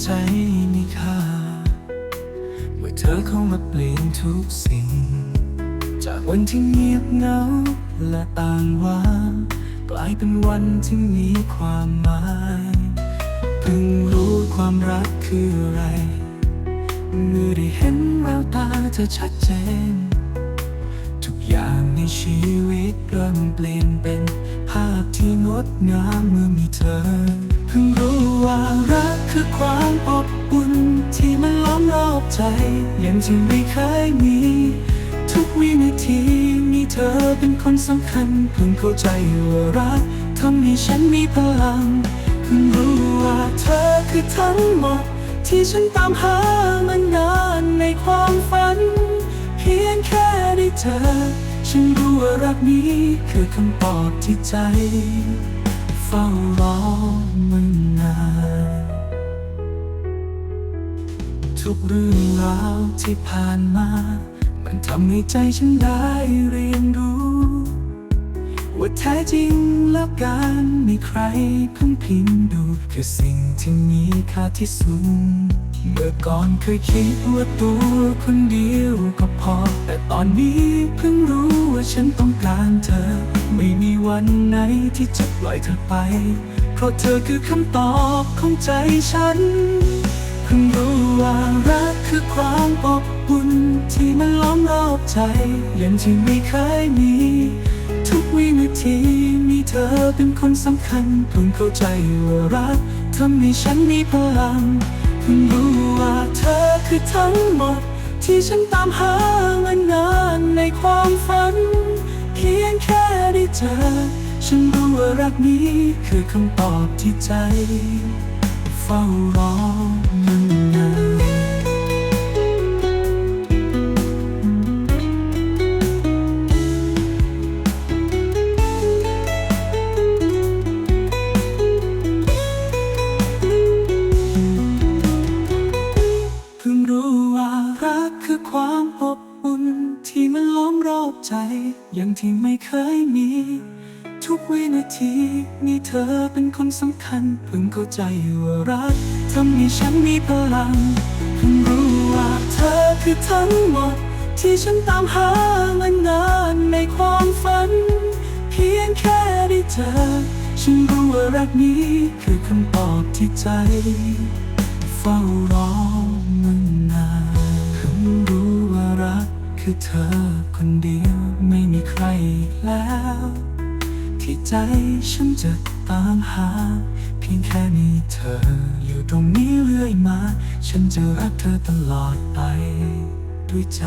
พิ่งรู้ว่าหัวใจมีค่า เมื่อเธอเข้ามาเปลี่ยนทุกสิ่ง จากวันที่เงียบเหงาและต่างว่างกลายเป็นวันที่มีความหมายเพิ่งรู้ความรักคืออะไร เมื่อได้เห็นแววตาเธอชัดเจน ทุกอย่างในชีวิตเริ่มเปลี่ยนเป็นภาพที่งดงามเมื่อมีเธอ เพิ่งรู้ว่ารักคือความอบอุ่นที่มันล้อมรอบใจย่างที่ไม่เคยมี ทุกวินาทีมีเธอเป็นคนสำคัญเพิ่งเข้าใจว่ารักทำให้ฉันมีพลังเพิ่งรู้ว่าเธอคือทั้งหมด ที่ฉันตามหามานานในความฝัน เพียงแค่ได้เจอฉันรู้ว่ารักนี้คือคำตอบที่ใจ เฝ้ารอมันานทุกเรื่องราวที่ผ่านมา มันทำให้ใจฉันได้เรียนรู้ ว่าแท้จริงแล้วการมีใครพึ่งพิงดู คือสิ่งที่มีค่าที่สุด เมื่อก่อนเคยคิดว่าตัวคนเดียวก็พอ แต่ตอนนี้เพิ่งรู้ว่าฉันต้องการเธอ ไม่มีวันไหนที่จะปล่อยเธอไป เพราะเธอคือคำตอบของใจฉัน เพิ่งรู้ว่ารักคือความอบอุ่นที่มันล้อมรอบใจอย่างที่ไม่เคยมี ทุกวินาทีมีเธอเป็นคนสำคัญเพิ่งเข้าใจว่ารักทำให้ฉันมีพลังเพิ่งรู้ คือทั้งหมด ที่ฉันตามหามานานในความฝัน เพียงแค่ได้เจอ ฉันรู้ว่ารักนี้คือคำตอบที่ใจ เฝ้ารอ ที่มันล้อมรอบใจ อย่างที่ไม่เคยมี ทุกวินาทีมีเธอเป็นคนสำคัญเพิ่งเข้าใจว่ารักทำให้ฉันมีพลังเพิ่งรู้ว่าเธอคือทั้งหมด ที่ฉันตามหามานานในความฝัน เพียงแค่ได้เจอ ฉันรู้ว่ารักนี้คือคำตอบที่ใจ เฝ้ารอ คือเธอคนเดียวไม่มีใครแล้ว ที่ใจฉันจะตามหา เพียงแค่มีเธออยู่ตรงนี้เรื่อยมา ฉันจะรักเธอตลอดไปด้วยใจ